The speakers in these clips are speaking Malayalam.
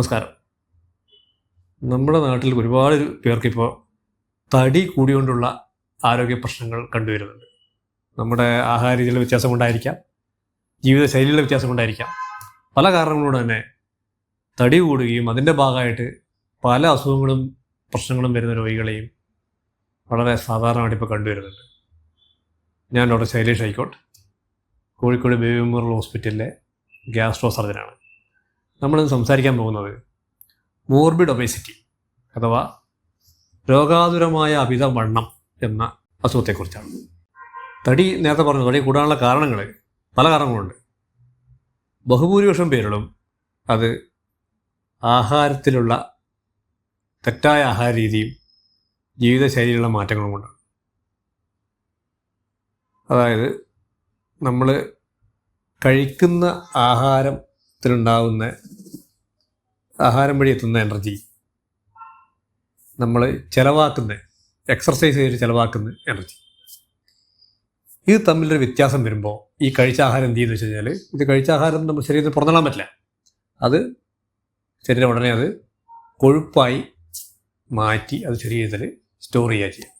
നമസ്കാരം. നമ്മുടെ നാട്ടിൽ ഒരുപാട് പേർക്കിപ്പോൾ തടി കൂടിയുകൊണ്ടുള്ള ആരോഗ്യ പ്രശ്നങ്ങൾ കണ്ടുവരുന്നുണ്ട്. നമ്മുടെ ആഹാര രീതിയിലെ വ്യത്യാസം കൊണ്ടായിരിക്കാം ജീവിതശൈലിയിലെ വ്യത്യാസം കൊണ്ടായിരിക്കാം പല കാരണങ്ങളോട് തന്നെ തടി കൂടുകയും അതിന്റെ ഭാഗമായിട്ട് പല അസുഖങ്ങളും പ്രശ്നങ്ങളും വരുന്ന രോഗികളെയും വളരെ സാധാരണമായിട്ട് ഇപ്പോൾ കണ്ടുവരുന്നുണ്ട്. ഞാൻ doctor Shailesh Haikott. Kozhikode baby memorial ഹോസ്പിറ്റലിലെ ഗ്യാസ്ട്രോ സർജനാണ് നമ്മളിന്ന് സംസാരിക്കാൻ പോകുന്നത് മോർബിഡ് ഒബേസിറ്റി അഥവാ രോഗാതുരമായ അമിതവണ്ണം എന്ന അസുഖത്തെക്കുറിച്ചാണ്. തടി നേരത്തെ പറഞ്ഞു തടി കൂടാനുള്ള കാരണങ്ങൾ പല കാരണങ്ങളുണ്ട്. ബഹുഭൂരിപക്ഷം പേരിലും അത് ആഹാരത്തിലുള്ള തെറ്റായ ആഹാര രീതിയും ജീവിതശൈലിയിലുള്ള മാറ്റങ്ങളും കൊണ്ടാണ്. അതായത് നമ്മൾ കഴിക്കുന്ന ആഹാരത്തിലുണ്ടാവുന്ന ആഹാരം വഴി എത്തുന്ന എനർജി നമ്മൾ ചിലവാക്കുന്ന എക്സർസൈസ് ചെയ്ത് ചിലവാക്കുന്ന എനർജി ഇത് തമ്മിലൊരു വ്യത്യാസം വരുമ്പോൾ ഈ കഴിച്ച ആഹാരം എന്ത് ചെയ്യുന്നു വെച്ച് കഴിഞ്ഞാൽ ഇത് കഴിച്ച ആഹാരം നമ്മുടെ ശരീരത്തിൽ പുറന്തള്ളാൻ പറ്റില്ല. അത് ശരീരം ഉടനെ അത് കൊഴുപ്പായി മാറ്റി അത് ശരീരത്തിൽ സ്റ്റോർ ചെയ്യുക ചെയ്യുക.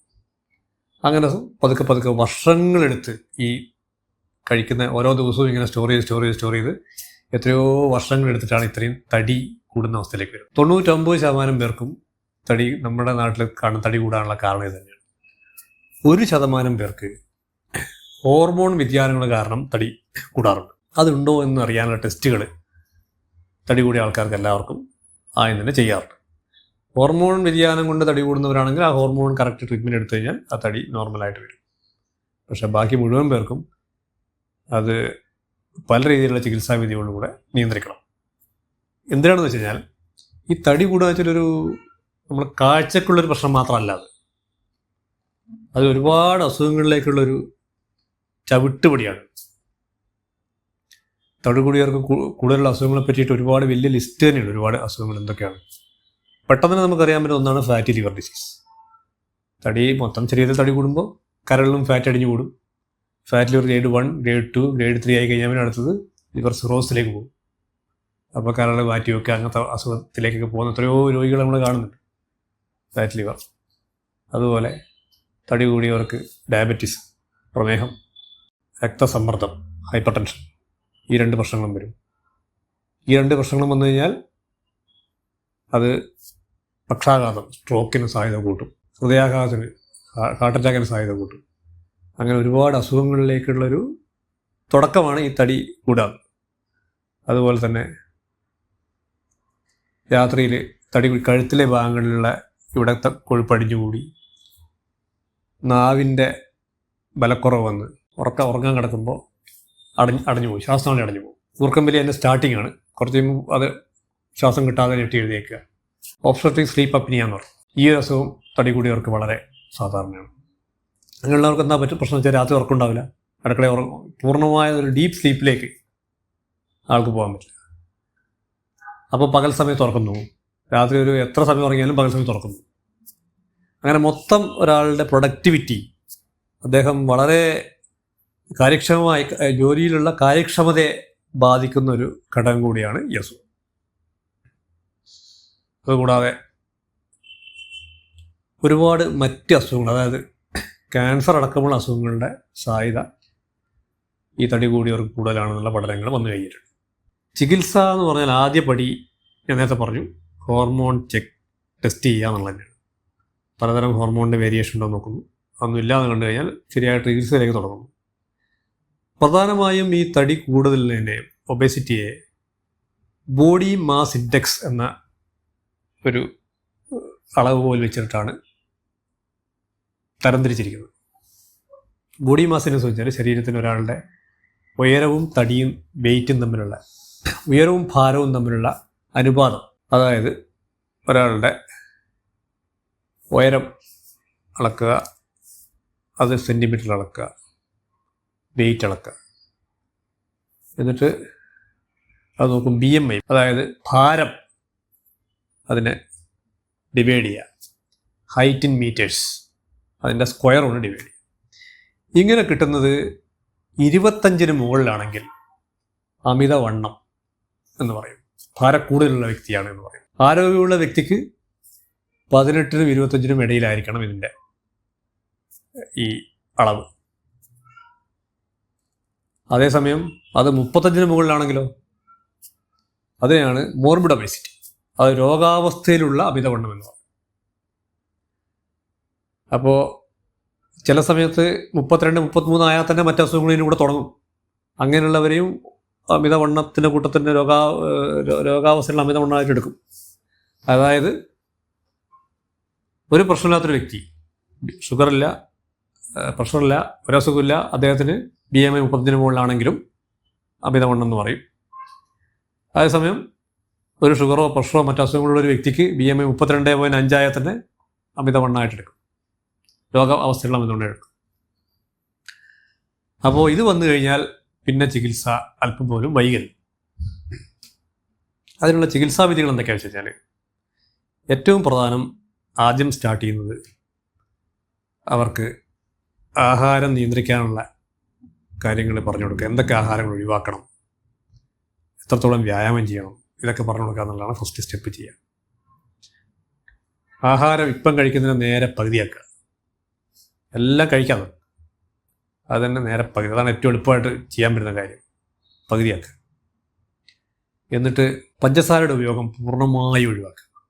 അങ്ങനെ പതുക്കെ പതുക്കെ വർഷങ്ങളെടുത്ത് ഈ കഴിക്കുന്ന ഓരോ ദിവസവും ഇങ്ങനെ സ്റ്റോർ ചെയ്ത് സ്റ്റോർ ചെയ്ത് സ്റ്റോർ ചെയ്ത് എത്രയോ വർഷങ്ങൾ എടുത്തിട്ടാണ് ഇത്രയും തടി കൂടുന്ന അവസ്ഥയിലേക്ക് വരുന്നത്. തൊണ്ണൂറ്റൊമ്പത് ശതമാനം പേർക്കും തടി നമ്മുടെ നാട്ടിൽ കാണുന്ന തടി കൂടാനുള്ള കാരണം ഇത് തന്നെയാണ്. ഒരു ശതമാനം പേർക്ക് ഹോർമോൺ വ്യതിയാനങ്ങൾ കാരണം തടി കൂടാറുണ്ട്. അതുണ്ടോ എന്ന് അറിയാനുള്ള ടെസ്റ്റുകൾ തടി കൂടിയ ആൾക്കാർക്ക് എല്ലാവർക്കും ആയം തന്നെ ചെയ്യാറുണ്ട്. ഹോർമോൺ വ്യതിയാനം കൊണ്ട് തടി കൂടുന്നവരാണെങ്കിൽ ആ ഹോർമോൺ കറക്റ്റ് ട്രീറ്റ്മെന്റ് എടുത്തു കഴിഞ്ഞാൽ ആ തടി നോർമലായിട്ട് വരും. പക്ഷേ ബാക്കി മുഴുവൻ പേർക്കും അത് പല രീതിയിലുള്ള ചികിത്സാ വിധികളിലൂടെ നിയന്ത്രിക്കണം. എന്തിനാണെന്ന് വെച്ച് കഴിഞ്ഞാൽ ഈ തടി കൂടുക വെച്ചാലൊരു നമ്മൾ കാഴ്ചക്കുള്ളൊരു പ്രശ്നം മാത്രമല്ല അത്. അത് ഒരുപാട് അസുഖങ്ങളിലേക്കുള്ളൊരു ചവിട്ടുപടിയാണ്. തടി കൂടിയവർക്ക് കൂടുതലുള്ള അസുഖങ്ങളെ പറ്റിയിട്ട് ഒരുപാട് വലിയ ലിസ്റ്റ് തന്നെയുണ്ട്. ഒരുപാട് അസുഖങ്ങൾ എന്തൊക്കെയാണ്. പെട്ടെന്ന് തന്നെ നമുക്കറിയാൻ പറ്റുന്ന ഒന്നാണ് ഫാറ്റി ലിവർ ഡിസീസ്. തടി മൊത്തം ശരീരത്തിൽ തടി കൂടുമ്പോൾ കരളിലും ഫാറ്റ് അടിഞ്ഞു കൂടും. Fat liver grade one grade two grade three ആയി കഴിഞ്ഞാൽ പിന്നെ അടുത്തത് ലിവർ സിറോസിലേക്ക് പോകും. അപ്പോൾ കരൾ മാറ്റി വെക്കുക അങ്ങനത്തെ അസുഖത്തിലേക്കൊക്കെ പോകുന്ന എത്രയോ രോഗികൾ നമ്മൾ കാണുന്നുണ്ട്. ഫാറ്റ് ലിവർ അതുപോലെ തടി കൂടിയവർക്ക് ഡയബറ്റീസ് പ്രമേഹം രക്തസമ്മർദ്ദം ഹൈപ്പർ ടെൻഷൻ ഈ രണ്ട് പ്രശ്നങ്ങളും വരും. ഈ രണ്ട് പ്രശ്നങ്ങളും വന്നു കഴിഞ്ഞാൽ അത് പക്ഷാഘാതം സ്ട്രോക്കിന് സാധ്യത കൂട്ടും. ഹൃദയാഘാതത്തിന് ഹാർട്ട് അറ്റാക്കിന് സാധ്യത കൂട്ടും. അങ്ങനെ ഒരുപാട് അസുഖങ്ങളിലേക്കുള്ളൊരു തുടക്കമാണ് ഈ തടി കൂടാതെ. അതുപോലെ തന്നെ രാത്രിയിൽ തടി കഴുത്തിലെ ഭാഗങ്ങളിലുള്ള ഇവിടെ ത- കൊഴുപ്പടിഞ്ഞു കൂടി. നാവിന്റെ ബലക്കുറവ് വന്ന് ഉറക്ക ഉറങ്ങാൻ കിടക്കുമ്പോൾ അടഞ്ഞ് അടഞ്ഞു പോകും. ശ്വാസം അടഞ്ഞു പോകും. ഊർക്കം വലിയ എന്റെ സ്റ്റാർട്ടിംഗ് ആണ്. കുറച്ച് കഴിയുമ്പോൾ അത് ശ്വാസം കിട്ടാതെ ഞെട്ടി എഴുതിയേക്കുക ഓബ്സ്ട്രക്റ്റീവ് സ്ലീപ്പ് അപ്പിനിയാന്ന് പറഞ്ഞു ഈ ഒരു അസുഖം തടി കൂടിയവർക്ക് വളരെ സാധാരണയാണ്. അങ്ങനെയുള്ളവർക്ക് എന്താ പറ്റും? പ്രശ്നം വെച്ചാൽ രാത്രി ഉറക്കമുണ്ടാവില്ല. അടുക്കള ഉറങ്ങും പൂർണമായ ഒരു ഡീപ്പ് സ്ലീപ്പിലേക്ക് ആൾക്ക് പോകാൻ പറ്റില്ല. അപ്പോൾ പകൽ സമയത്ത് തുറക്കുന്നു. രാത്രി ഒരു എത്ര സമയം ഉറങ്ങിയാലും പകൽ സമയത്ത് തുറക്കുന്നു. അങ്ങനെ മൊത്തം ഒരാളുടെ പ്രൊഡക്ടിവിറ്റി അദ്ദേഹം വളരെ കാര്യക്ഷമമായി ജോലിയിലുള്ള കാര്യക്ഷമതയെ ബാധിക്കുന്ന ഒരു ഘടകം കൂടിയാണ് യസു. അതുകൂടാതെ ഒരുപാട് മറ്റ് അസുഖങ്ങൾ അതായത് ക്യാൻസർ അടക്കമുള്ള അസുഖങ്ങളുടെ സാധ്യത ഈ തടി കൂടിയവർക്ക് കൂടുതലാണെന്നുള്ള പഠനങ്ങൾ വന്നു കഴിഞ്ഞിട്ടുണ്ട്. ചികിത്സ എന്ന് പറഞ്ഞാൽ ആദ്യ പടി ഞാൻ നേരത്തെ പറഞ്ഞു ഹോർമോൺ ചെക്ക് ടെസ്റ്റ് ചെയ്യുക എന്നുള്ളത് തന്നെയാണ് പലതരം ഹോർമോണിന്റെ വേരിയേഷൻ ഉണ്ടോ നോക്കുന്നു. അതൊന്നുമില്ലാന്ന് കണ്ടു കഴിഞ്ഞാൽ ശരിയായ ചികിത്സയിലേക്ക് തുടങ്ങുന്നു. പ്രധാനമായും ഈ തടി കൂടുതലിനെ ഒബേസിറ്റിയെ ബോഡി മാസ് ഇൻഡെക്സ് എന്ന ഒരു അളവ് പോലെ വെച്ചിട്ടാണ് തരംതിരിച്ചിരിക്കുന്നത് ബോഡി മാസ് എന്ന് ചോദിച്ചാൽ ശരീരത്തിന് ഒരാളുടെ ഉയരവും തടിയും വെയിറ്റും തമ്മിലുള്ള ഉയരവും ഭാരവും തമ്മിലുള്ള അനുപാതം. അതായത് ഒരാളുടെ ഉയരം അളക്കുക അത് സെന്റിമീറ്ററിൽ അളക്കുക വെയിറ്റ് അളക്കുക. എന്നിട്ട് അത് നോക്കും ബി എം ഐ അതായത് ഭാരം അതിനെ ഡിവൈഡ് ചെയ്യുക. ഹൈറ്റ് ഇൻ മീറ്റേഴ്സ് അതിന്റെ സ്ക്വയർ കൊണ്ട് ഡിവൈഡ് ചെയ്യും. ഇങ്ങനെ കിട്ടുന്നത് ഇരുപത്തഞ്ചിന് മുകളിലാണെങ്കിൽ അമിതവണ്ണം എന്ന് പറയും. ഭാരക്കൂടുതലുള്ള വ്യക്തിയാണ് എന്ന് പറയും. ആരോഗ്യമുള്ള വ്യക്തിക്ക് പതിനെട്ടിനും ഇരുപത്തഞ്ചിനും ഇടയിലായിരിക്കണം ഇതിന്റെ ഈ അളവ്. അതേസമയം അത് മുപ്പത്തഞ്ചിന് മുകളിലാണെങ്കിലോ? അതിനെയാണ് മോർബിഡ് ഒബേസിറ്റി അത് രോഗാവസ്ഥയിലുള്ള അമിതവണ്ണം എന്ന് പറയും. അപ്പോൾ ചില സമയത്ത് മുപ്പത്തിരണ്ട് മുപ്പത്തിമൂന്ന് ആയാൽ തന്നെ മറ്റു അസുഖങ്ങളിലും കൂടെ തുടങ്ങും. അങ്ങനെയുള്ളവരെയും അമിതവണ്ണത്തിന്റെ കൂട്ടത്തിന്റെ രോഗാ രോ- രോഗാവസ്ഥയിലുള്ള അമിതവണ്ണമായിട്ട് എടുക്കും. അതായത് ഒരു പ്രശ്നമില്ലാത്തൊരു വ്യക്തി ഷുഗറില്ല പ്രഷറില്ല ഒരസുഖമില്ല അദ്ദേഹത്തിന് ബി എം ഐ മുപ്പത്തഞ്ചിന് മുകളിലാണെങ്കിലും അമിതവണ്ണം എന്ന് പറയും. അതേസമയം ഒരു ഷുഗറോ പ്രഷറോ മറ്റു അസുഖങ്ങളുള്ള ഒരു വ്യക്തിക്ക് ബി എം ഐ മുപ്പത്തിരണ്ട് പോയിന്റ് അഞ്ചായ തന്നെ അമിതവണ്ണമായിട്ട് എടുക്കും. രോഗ അവസ്ഥകളും എടുക്കും അപ്പോൾ ഇത് വന്നു കഴിഞ്ഞാൽ പിന്നെ ചികിത്സ അല്പം പോലും വൈകരുത്. അതിനുള്ള ചികിത്സാ വിധികൾ എന്തൊക്കെയാണെന്ന് വെച്ച് കഴിഞ്ഞാൽ ഏറ്റവും പ്രധാനം ആദ്യം സ്റ്റാർട്ട് ചെയ്യുന്നത് അവർക്ക് ആഹാരം നിയന്ത്രിക്കാനുള്ള കാര്യങ്ങൾ പറഞ്ഞു കൊടുക്കുക. എന്തൊക്കെ ആഹാരങ്ങൾ ഒഴിവാക്കണം? എത്രത്തോളം വ്യായാമം ചെയ്യണം? ഇതൊക്കെ പറഞ്ഞു കൊടുക്കുക എന്നുള്ളതാണ് ഫസ്റ്റ് സ്റ്റെപ്പ് ചെയ്യുക. ആഹാരം ഇപ്പം കഴിക്കുന്നതിന് നേരെ പകുതിയാക്കുക. എല്ലാം കഴിക്കാം. അത് തന്നെ നേരെ പകുതി അതാണ് ഏറ്റവും എളുപ്പമായിട്ട് ചെയ്യാൻ പറ്റുന്ന കാര്യം. പകുതിയാക്കുക. എന്നിട്ട് പഞ്ചസാരയുടെ ഉപയോഗം പൂർണമായി ഒഴിവാക്കുക.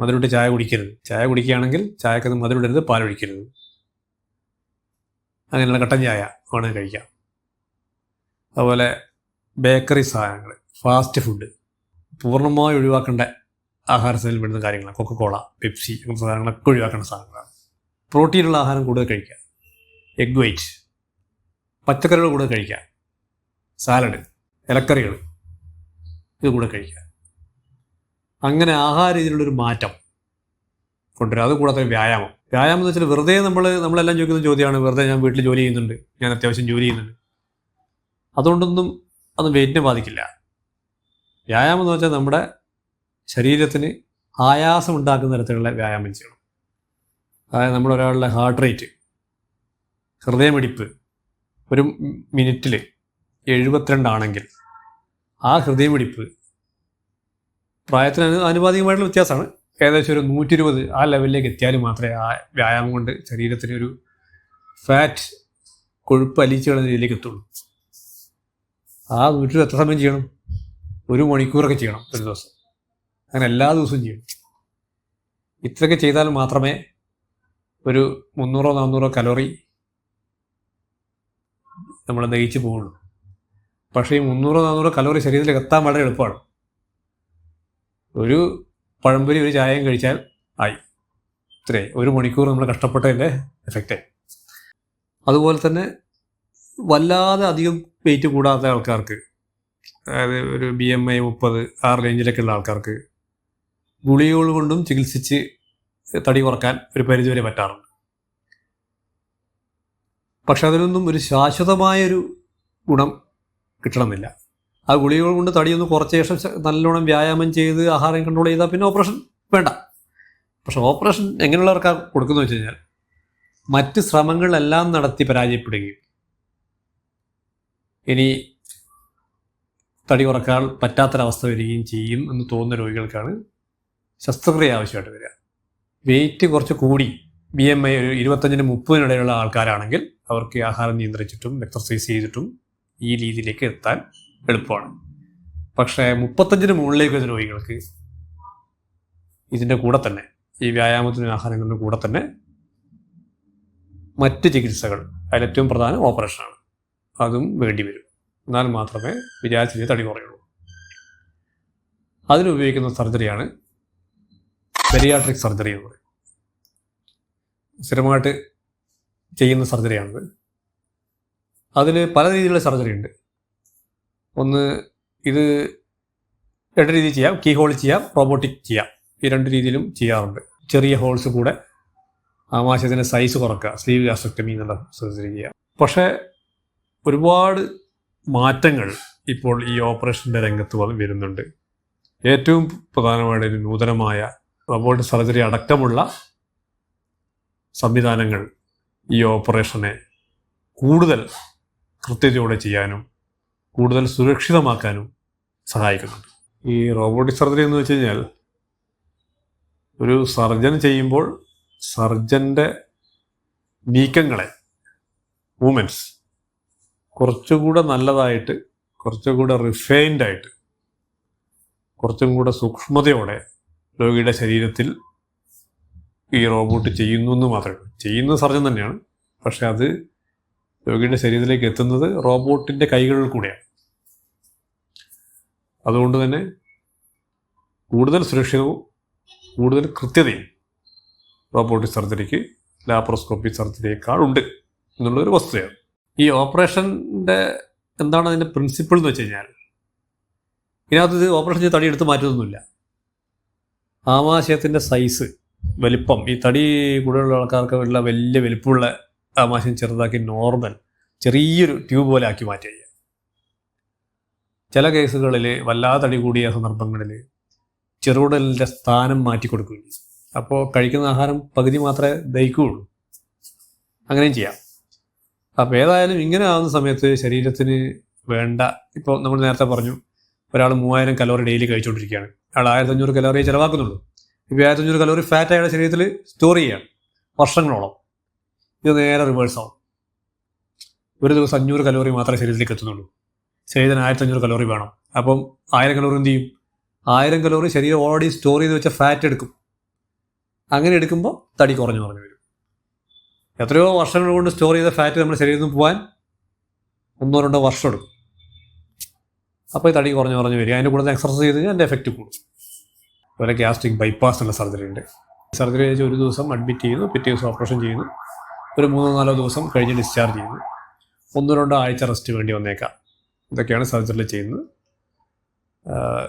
മധുരമിട്ട് ചായ കുടിക്കരുത്. ചായ കുടിക്കുകയാണെങ്കിൽ ചായക്കത് മധുരമിടരുത് പാലൊഴിക്കരുത് അങ്ങനെയുള്ള കട്ടൻ ചായ വേണമെങ്കിൽ കഴിക്കാം. അതുപോലെ ബേക്കറി സാധനങ്ങൾ ഫാസ്റ്റ് ഫുഡ് പൂർണമായി ഒഴിവാക്കേണ്ട ആഹാരത്തിൽ പെടുന്ന കാര്യങ്ങളാണ്. കൊക്കക്കോള പെപ്സി അങ്ങനത്തെ സാധനങ്ങളൊക്കെ ഒഴിവാക്കേണ്ട സാധനങ്ങളാണ്. പ്രോട്ടീനുള്ള ആഹാരം കൂടുതൽ കഴിക്കുക എഗ് വൈറ്റ് പച്ചക്കറികൾ കൂടുതൽ കഴിക്കുക സാലഡ് ഇലക്കറികൾ ഇത് കൂടെ കഴിക്കുക അങ്ങനെ ആഹാര രീതിയിലുള്ളൊരു മാറ്റം കൊണ്ടുവരിക അത് കൂടാതെ വ്യായാമം. വ്യായാമം എന്ന് വെച്ചാൽ വെറുതെ നമ്മൾ നമ്മളെല്ലാം ചോദിക്കുന്ന ചോദ്യമാണ്. വെറുതെ ഞാൻ വീട്ടിൽ ജോലി ചെയ്യുന്നുണ്ട്. ഞാൻ അത്യാവശ്യം ജോലി ചെയ്യുന്നുണ്ട്. അതുകൊണ്ടൊന്നും അത് വെയിറ്റിനെ ബാധിക്കില്ല. വ്യായാമം എന്ന് വെച്ചാൽ നമ്മുടെ ശരീരത്തിന് ആയാസം ഉണ്ടാക്കുന്ന തരത്തിലുള്ള വ്യായാമം ചെയ്യണം അതായത് നമ്മൾ ഒരാളുടെ ഹാർട്ട് റേറ്റ് ഹൃദയമിടിപ്പ് ഒരു മിനിറ്റിൽ എഴുപത്തിരണ്ടാണെങ്കിൽ ആ ഹൃദയമിടിപ്പ് പ്രായത്തിന് അനു ആനുപാതികമായിട്ടുള്ള വ്യത്യാസമാണ്. ഏകദേശം ഒരു നൂറ്റി ഇരുപത് ആ ലെവലിലേക്ക് എത്തിയാൽ മാത്രമേ ആ വ്യായാമം കൊണ്ട് ശരീരത്തിന് ഒരു ഫാറ്റ് കൊഴുപ്പ് അലിച്ചു കളയുന്ന രീതിയിലേക്ക് എത്തുള്ളൂ. ആ നൂറ്റി എത്ര സമയം ചെയ്യണം? ഒരു മണിക്കൂറൊക്കെ ചെയ്യണം ഒരു ദിവസം. അങ്ങനെ എല്ലാ ദിവസവും ചെയ്യണം ഇത്രയൊക്കെ ചെയ്താൽ മാത്രമേ ഒരു മുന്നൂറോ നാന്നൂറോ കലോറി നമ്മൾ ദഹിച്ചു പോവുള്ളൂ പക്ഷേ ഈ മുന്നൂറോ നാന്നൂറോ കലോറി ശരീരത്തിൽ എത്താൻ വളരെ എളുപ്പമാണ്. ഒരു പഴംപൊരി ഒരു ചായയും കഴിച്ചാൽ ആയി. ഇത്രേ ഒരു മണിക്കൂർ നമ്മൾ കഷ്ടപ്പെട്ടതിന്റെ എഫക്റ്റ് അതുപോലെ തന്നെ വല്ലാതെ അധികം വെയിറ്റ് കൂടാത്ത ആൾക്കാർക്ക് അതായത് ഒരു ബി എം ഐ മുപ്പത് ആ റേഞ്ചിലൊക്കെ ഉള്ള ആൾക്കാർക്ക് ഗുളികകൾ കൊണ്ടും ചികിത്സിച്ച് തടി കുറയ്ക്കാൻ ഒരു പരിധിവരെ പറ്റാറുണ്ട്. പക്ഷെ അതിനൊന്നും ഒരു ശാശ്വതമായൊരു ഗുണം കിട്ടണമെന്നില്ല ആ ഗുളികകൾ കൊണ്ട് തടിയൊന്ന് കുറച്ച ശേഷം നല്ലോണം വ്യായാമം ചെയ്ത് ആഹാരം കണ്ട്രോൾ ചെയ്താൽ പിന്നെ ഓപ്പറേഷൻ വേണ്ട. പക്ഷെ ഓപ്പറേഷൻ എങ്ങനെയുള്ളവർക്കാണ് കൊടുക്കുന്നത് വെച്ച് കഴിഞ്ഞാൽ മറ്റ് ശ്രമങ്ങളെല്ലാം നടത്തി പരാജയപ്പെടുകയും ഇനി തടി കുറയ്ക്കാൻ പറ്റാത്തൊരവസ്ഥ വരികയും ചെയ്യും എന്ന് തോന്നുന്ന രോഗികൾക്കാണ് ശസ്ത്രക്രിയ ആവശ്യമായിട്ട് വരിക. വെയിറ്റ് കുറച്ച് കൂടി. ബി എം ഐ ഒരു ഇരുപത്തഞ്ചിന് മുപ്പതിനിടയിലുള്ള ആൾക്കാരാണെങ്കിൽ അവർക്ക് ആഹാരം നിയന്ത്രിച്ചിട്ടും എക്സർസൈസ് ചെയ്തിട്ടും ഈ രീതിയിലേക്ക് എത്താൻ എളുപ്പമാണ്. പക്ഷേ മുപ്പത്തഞ്ചിന് മുകളിലേക്ക് വരുന്ന രോഗികൾക്ക് ഇതിന്റെ കൂടെ തന്നെ ഈ വ്യായാമത്തിനും ആഹാരങ്ങളുടെ കൂടെ തന്നെ മറ്റ് ചികിത്സകൾ അതിലേറ്റവും പ്രധാനം ഓപ്പറേഷനാണ് അതും വേണ്ടി വരും. എന്നാൽ മാത്രമേ വിചാരിച്ച തടി കുറയുള്ളൂ. അതിനുപയോഗിക്കുന്ന സർജറിയാണ് ബെരിയാട്രിക് സർജറി എന്ന് പറയും. സ്ഥിരമായിട്ട് ചെയ്യുന്ന സർജറിയാണിത് അതിൽ പല രീതിയിലുള്ള സർജറി ഉണ്ട്. ഒന്ന് ഇത് രണ്ട് രീതിയിൽ ചെയ്യാം. കീ ഹോൾ ചെയ്യാം റോബോട്ടിക് ചെയ്യാം. ഈ രണ്ട് രീതിയിലും ചെയ്യാറുണ്ട്. ചെറിയ ഹോൾസ് കൂടെ ആമാശയത്തിന്റെ സൈസ് കുറക്കുക സ്ലീവ് ഗാസ്ട്രക്ടമി എന്നുള്ള സർജറി ചെയ്യാം. പക്ഷേ ഒരുപാട് മാറ്റങ്ങൾ ഇപ്പോൾ ഈ ഓപ്പറേഷന്റെ രംഗത്ത് വരുന്നുണ്ട്. ഏറ്റവും പ്രധാനമായിട്ട് ഒരു നൂതനമായ റോബോട്ട് സർജറി അടക്കമുള്ള സംവിധാനങ്ങൾ ഈ ഓപ്പറേഷനെ കൂടുതൽ കൃത്യതയോടെ ചെയ്യാനും കൂടുതൽ സുരക്ഷിതമാക്കാനും സഹായിക്കുന്നുണ്ട്. ഈ റോബോട്ടിക് സർജറി എന്ന് വെച്ച് കഴിഞ്ഞാൽ ഒരു സർജൻ ചെയ്യുമ്പോൾ സർജന്റെ നീക്കങ്ങളെ മൂമെൻസ് കുറച്ചുകൂടെ നല്ലതായിട്ട് കുറച്ചുകൂടെ റിഫൈൻഡ് ആയിട്ട് കുറച്ചും കൂടെ സൂക്ഷ്മതയോടെ രോഗിയുടെ ശരീരത്തിൽ ഈ റോബോട്ട് ചെയ്യുന്നു എന്ന് മാത്രമേ ചെയ്യുന്ന സർജൻ തന്നെയാണ്. പക്ഷെ അത് രോഗിയുടെ ശരീരത്തിലേക്ക് എത്തുന്നത് റോബോട്ടിന്റെ കൈകളിൽ കൂടെയാണ്. അതുകൊണ്ട് തന്നെ കൂടുതൽ സുരക്ഷിതവും കൂടുതൽ കൃത്യതയും റോബോട്ടിക് സർജറിക്ക് ലാപ്രോസ്കോപ്പി സർജറിയേക്കാൾ ഉണ്ട് എന്നുള്ളൊരു വസ്തുതയാണ്. ഈ ഓപ്പറേഷന്റെ എന്താണ് അതിന്റെ പ്രിൻസിപ്പിൾ എന്ന് വെച്ച് കഴിഞ്ഞാൽ ഇതിനകത്ത് ഇത് ഓപ്പറേഷൻ ചെയ്ത് തടി എടുത്ത് മാറ്റുന്നൊന്നുമില്ല. ആമാശയത്തിന്റെ സൈസ് വലിപ്പം. ഈ തടി കൂടുതലുള്ള ആൾക്കാർക്ക് ഉള്ള വലിയ വലിപ്പമുള്ള ആമാശയം ചെറുതാക്കി നോർമൽ ചെറിയൊരു ട്യൂബ് പോലെ ആക്കി മാറ്റുക ചില കേസുകളിൽ വല്ലാതെ തടി കൂടിയ സന്ദർഭങ്ങളിൽ ചെറുകുടലിന്റെ സ്ഥാനം മാറ്റി കൊടുക്കുകയും അപ്പോൾ കഴിക്കുന്ന ആഹാരം പകുതി മാത്രമേ ദഹിക്കുകയുള്ളൂ. അങ്ങനെയും ചെയ്യാം. അപ്പോൾ ഏതായാലും ഇങ്ങനെ ആവുന്ന സമയത്ത് ശരീരത്തിന് വേണ്ട ഇപ്പോൾ നമ്മൾ നേരത്തെ പറഞ്ഞു ഒരാൾ മൂവായിരം കലോറി ഡെയിലി കഴിച്ചുകൊണ്ടിരിക്കുകയാണ്. അയാൾ ആയിരത്തഞ്ഞൂറ് കലോറി ചിലവാക്കുന്നുള്ളൂ. ഇപ്പോൾ ആയിരത്തഞ്ഞൂറ് കലോറി ഫാറ്റ് അയാളുടെ ശരീരത്തിൽ സ്റ്റോർ ചെയ്യുകയാണ്. വർഷങ്ങളോളം. ഇത് നേരെ റിവേഴ്സ് ആവും. ഒരു ദിവസം അഞ്ഞൂറ് കലോറി മാത്രമേ ശരീരത്തിലേക്ക് എത്തുന്നുള്ളൂ. ശരീരത്തിന് ആയിരത്തി അഞ്ഞൂറ് കലോറി വേണം. അപ്പം ആയിരം കലോറി എന്ത് ചെയ്യും? ആയിരം കലോറി ശരീരം ഓൾറെഡി സ്റ്റോർ ചെയ്ത് വെച്ച ഫാറ്റ് എടുക്കും. അങ്ങനെ എടുക്കുമ്പോൾ തടി കുറഞ്ഞു കുറഞ്ഞു വരും. എത്രയോ വർഷങ്ങൾ കൊണ്ട് സ്റ്റോർ ചെയ്ത ഫാറ്റ് നമ്മുടെ ശരീരത്തിൽ നിന്ന് പോകാൻ ഒന്നോ രണ്ടോ വർഷം എടുക്കും. അപ്പോൾ ഈ തടി കുറഞ്ഞു കുറഞ്ഞു വരിക അതിന്റെ കൂടുതൽ എക്സർസൈസ് ചെയ്ത് കഴിഞ്ഞാൽ അതിന്റെ എഫക്റ്റ് കൂടും. അതുപോലെ ഗ്യാസ്ട്രിക് ബൈപ്പാസ് എന്ന സർജറി ഉണ്ട്. സർജറി കഴിച്ച് ഒരു ദിവസം അഡ്മിറ്റ് ചെയ്യുന്നു പിറ്റേ ദിവസം ഓപ്പറേഷൻ ചെയ്യുന്നു ഒരു മൂന്നോ നാലോ ദിവസം കഴിഞ്ഞ് ഡിസ്ചാർജ് ചെയ്യുന്നു ഒന്നോ രണ്ടോ ആഴ്ച റെസ്റ്റ് വേണ്ടി വന്നേക്കാം. ഇതൊക്കെയാണ് സർജറിയിൽ ചെയ്യുന്നത്.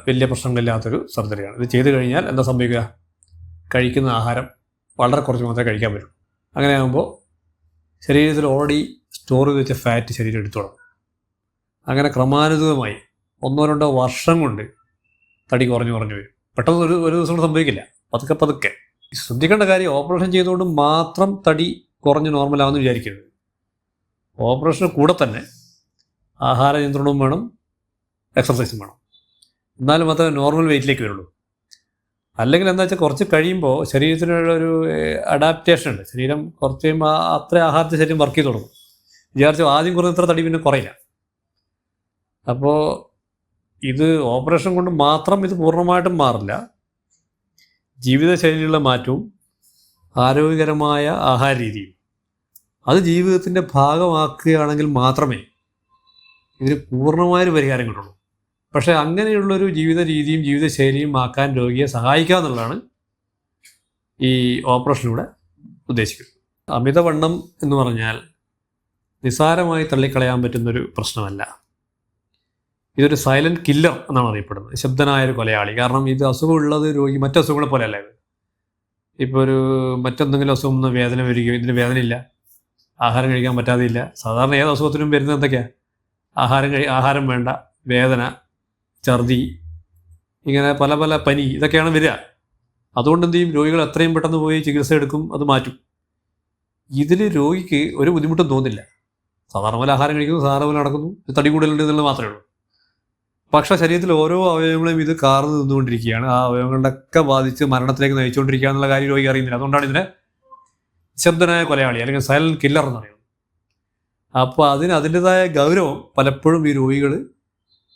വലിയ പ്രശ്നങ്ങളില്ലാത്തൊരു സർജറിയാണ് ഇത് ചെയ്ത് കഴിഞ്ഞാൽ എന്താ സംഭവിക്കുക? കഴിക്കുന്ന ആഹാരം വളരെ കുറച്ച് മാത്രമേ കഴിക്കാൻ പറ്റൂ. അങ്ങനെ ആകുമ്പോൾ ശരീരത്തിൽ ഓൾറെഡി സ്റ്റോർ ചെയ്ത് വെച്ച ഫാറ്റ് ശരീരം എടുത്തു തുടങ്ങും. അങ്ങനെ ക്രമാനുഗതമായി ഒന്നോ രണ്ടോ വർഷം കൊണ്ട് തടി കുറഞ്ഞു കുറഞ്ഞു വരും. പെട്ടെന്ന് ഒരു ഒരു ദിവസം കൊണ്ട് സംഭവിക്കില്ല. പതുക്കെ പതുക്കെ. ശ്രദ്ധിക്കേണ്ട കാര്യം ഓപ്പറേഷൻ ചെയ്തുകൊണ്ട് മാത്രം തടി കുറഞ്ഞ് നോർമലാവെന്ന് വിചാരിക്കരുത്. ഓപ്പറേഷന് കൂടെ തന്നെ ആഹാര നിയന്ത്രണവും വേണം എക്സർസൈസും വേണം. എന്നാൽ മാത്രമേ നോർമൽ വെയിറ്റിലേക്ക് വരുള്ളൂ. അല്ലെങ്കിൽ എന്താ വെച്ചാൽ കുറച്ച് കഴിയുമ്പോൾ ശരീരത്തിനുള്ള ഒരു അഡാപ്റ്റേഷൻ ഉണ്ട്. ശരീരം കുറച്ച് കഴിയുമ്പോൾ അത്ര ആഹാരത്തിൽ ശരീരം വർക്ക് ചെയ്ത് തുടങ്ങും. വിചാരിച്ചു ആദ്യം കുറഞ്ഞ ഇത്ര തടി പിന്നെ കുറയില്ല. അപ്പോൾ ഇത് ഓപ്പറേഷൻ കൊണ്ട് മാത്രം ഇത് പൂർണമായിട്ടും മാറില്ല. ജീവിതശൈലിയിലുള്ള മാറ്റവും ആരോഗ്യകരമായ ആഹാര രീതിയും അത് ജീവിതത്തിന്റെ ഭാഗമാക്കുകയാണെങ്കിൽ മാത്രമേ ഇതിന് പൂർണമായൊരു പരിഹാരം കിട്ടുള്ളൂ. പക്ഷേ അങ്ങനെയുള്ളൊരു ജീവിത രീതിയും ജീവിതശൈലിയും ആക്കാൻ രോഗിയെ സഹായിക്കുക എന്നുള്ളതാണ് ഈ ഓപ്പറേഷനിലൂടെ ഉദ്ദേശിക്കുന്നത്. അമിതവണ്ണം എന്ന് പറഞ്ഞാൽ നിസ്സാരമായി തള്ളിക്കളയാൻ പറ്റുന്നൊരു പ്രശ്നമല്ല. ഇതൊരു സൈലന്റ് കില്ലർ എന്നാണ് അറിയപ്പെടുന്നത്. ശബ്ദനായ ഒരു കൊലയാളി. കാരണം ഇത് അസുഖമുള്ളത് രോഗി മറ്റു അസുഖങ്ങളെ പോലെയല്ല ഇത്. ഇപ്പോൾ ഒരു മറ്റെന്തെങ്കിലും അസുഖം ഒന്ന് വേദന വരികയോ ഇതിന് വേദനയില്ല ആഹാരം കഴിക്കാൻ പറ്റാതെയില്ല സാധാരണ ഏത് അസുഖത്തിനും വരുന്നത് എന്തൊക്കെയാണ് ആഹാരം കഴി ആഹാരം വേണ്ട വേദന ഛർദി ഇങ്ങനെ പല പല പനി ഇതൊക്കെയാണ് വരിക. അതുകൊണ്ട് എന്ത് ചെയ്യും? രോഗികൾ എത്രയും പെട്ടെന്ന് പോയി ചികിത്സ എടുക്കും അത് മാറ്റും. ഇതിൽ രോഗിക്ക് ഒരു ബുദ്ധിമുട്ടും തോന്നില്ല. സാധാരണ പോലെ ആഹാരം കഴിക്കുന്നു സാധാരണ പോലെ നടക്കുന്നു. തടി കൂടുതലുണ്ട് എന്നുള്ളത് മാത്രമേ ഉള്ളൂ. പക്ഷേ ശരീരത്തിൽ ഓരോ അവയവങ്ങളെയും ഇത് കാർന്ന് നിന്നുകൊണ്ടിരിക്കുകയാണ്. ആ അവയവങ്ങളുടെ ഒക്കെ ബാധിച്ച് മരണത്തിലേക്ക് നയിച്ചുകൊണ്ടിരിക്കുക എന്നുള്ള കാര്യം രോഗി അറിയുന്നില്ല. അതുകൊണ്ടാണ് ഇതിനെ ശബ്ദനായ കൊലയാളി അല്ലെങ്കിൽ സൈലന്റ് കില്ലർ എന്ന് പറയുന്നത്. അപ്പോൾ അതിന് അതിന്റെതായ ഗൗരവം പലപ്പോഴും ഈ രോഗികൾ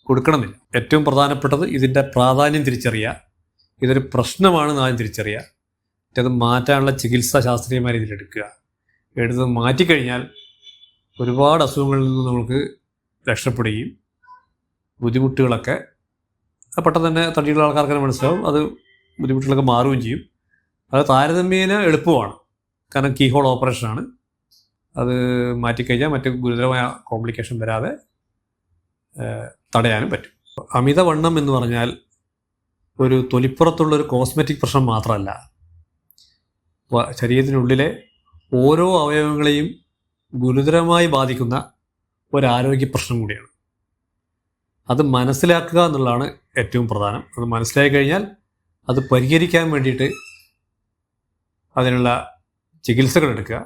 കൊടുക്കണമെന്നില്ല. ഏറ്റവും പ്രധാനപ്പെട്ടത് ഇതിന്റെ പ്രാധാന്യം തിരിച്ചറിയുക. ഇതൊരു പ്രശ്നമാണ് ആദ്യം തിരിച്ചറിയുക. മറ്റത് മാറ്റാനുള്ള ചികിത്സാ ശാസ്ത്രീയമായ രീതിയിൽ എടുക്കുക. എടുത്ത് മാറ്റിക്കഴിഞ്ഞാൽ ഒരുപാട് അസുഖങ്ങളിൽ നിന്ന് നമുക്ക് രക്ഷപ്പെടുകയും ബുദ്ധിമുട്ടുകളൊക്കെ പെട്ടെന്ന് തന്നെ തടിയുള്ള ആൾക്കാർക്ക് മനസ്സിലാവും. അത് ബുദ്ധിമുട്ടുകളൊക്കെ മാറുകയും ചെയ്യും. അത് താരതമ്യേന എളുപ്പമാണ്. കാരണം കീഹോൾ ഓപ്പറേഷനാണ്. അത് മാറ്റിക്കഴിഞ്ഞാൽ മറ്റ് ഗുരുതരമായ കോംപ്ലിക്കേഷൻ വരാതെ തടയാനും പറ്റും. അമിതവണ്ണം എന്ന് പറഞ്ഞാൽ ഒരു തൊലിപ്പുറത്തുള്ള ഒരു കോസ്മെറ്റിക് പ്രശ്നം മാത്രമല്ല. ശരീരത്തിനുള്ളിലെ ഓരോ അവയവങ്ങളെയും ഗുരുതരമായി ബാധിക്കുന്ന ഒരു ആരോഗ്യ പ്രശ്നം കൂടിയാണ്. അത് മനസ്സിലാക്കുക എന്നുള്ളതാണ് ഏറ്റവും പ്രധാനം. അത് മനസ്സിലാക്കി കഴിഞ്ഞാൽ അത് പരിഹരിക്കാൻ വേണ്ടിയിട്ട് അതിനുള്ള ചികിത്സകൾ എടുക്കുക.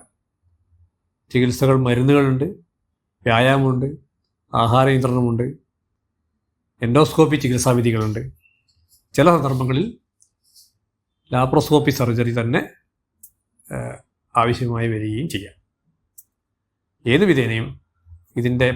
ചികിത്സകൾ മരുന്നുകളുണ്ട് വ്യായാമമുണ്ട് ആഹാര നിയന്ത്രണമുണ്ട് എൻഡോസ്കോപ്പി ചികിത്സാവിധികളുണ്ട് ചില സന്ദർഭങ്ങളിൽ ലാപ്രോസ്കോപ്പി സർജറി തന്നെ ആവശ്യമായി വരികയും ചെയ്യാം. ഏത് വിധേനയും ഇതിന്റെ